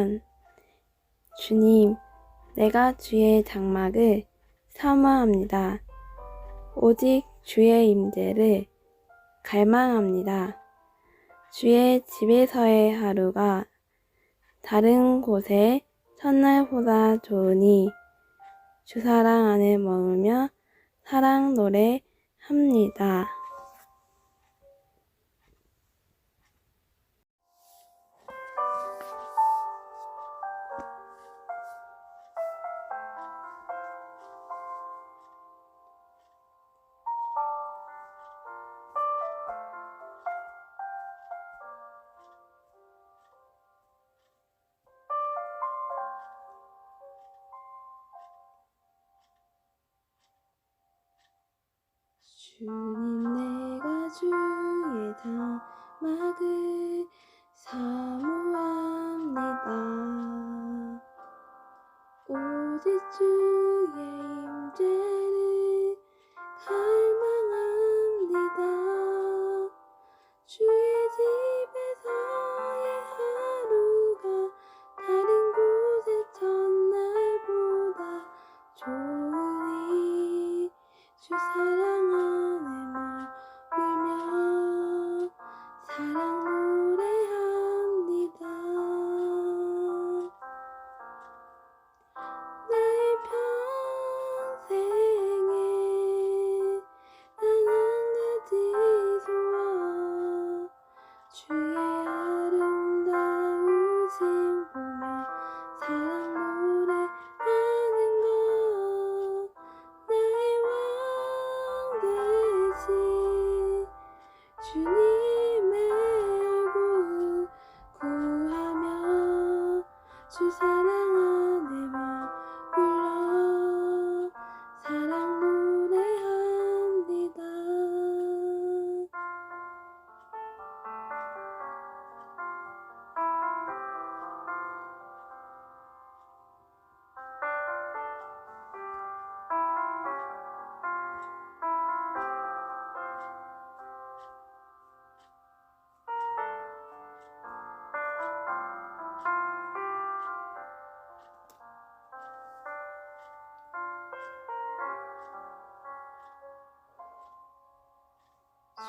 건 주님, 내가 주의 장막을 사모합니다. 오직 주의 임재를 갈망합니다. 주의 집에서의 하루가 다른 곳의 첫날보다 좋으니 주 사랑 안에 머물며 사랑 노래합니다. 주님 내가 주의 장막을 사모합니다. 오직 주의 임재를 갈망합니다. 주의 집에서의 하루가 다른 곳의 첫날보다 좋으니 주 사랑 안에 주의 아름다우신 보며 사랑 노래하는 것 나의 왕 되신 주님의 얼굴 구하며 주 사랑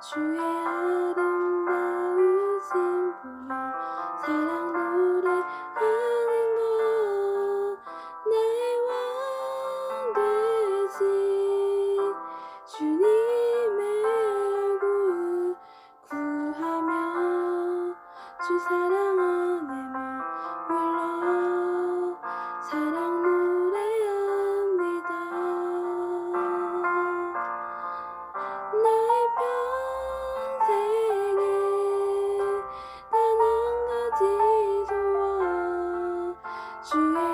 주의 아름다우신 보며 사랑 노래하는 것 나의 왕 되신 주님의 얼굴 구하며 주 사랑 you.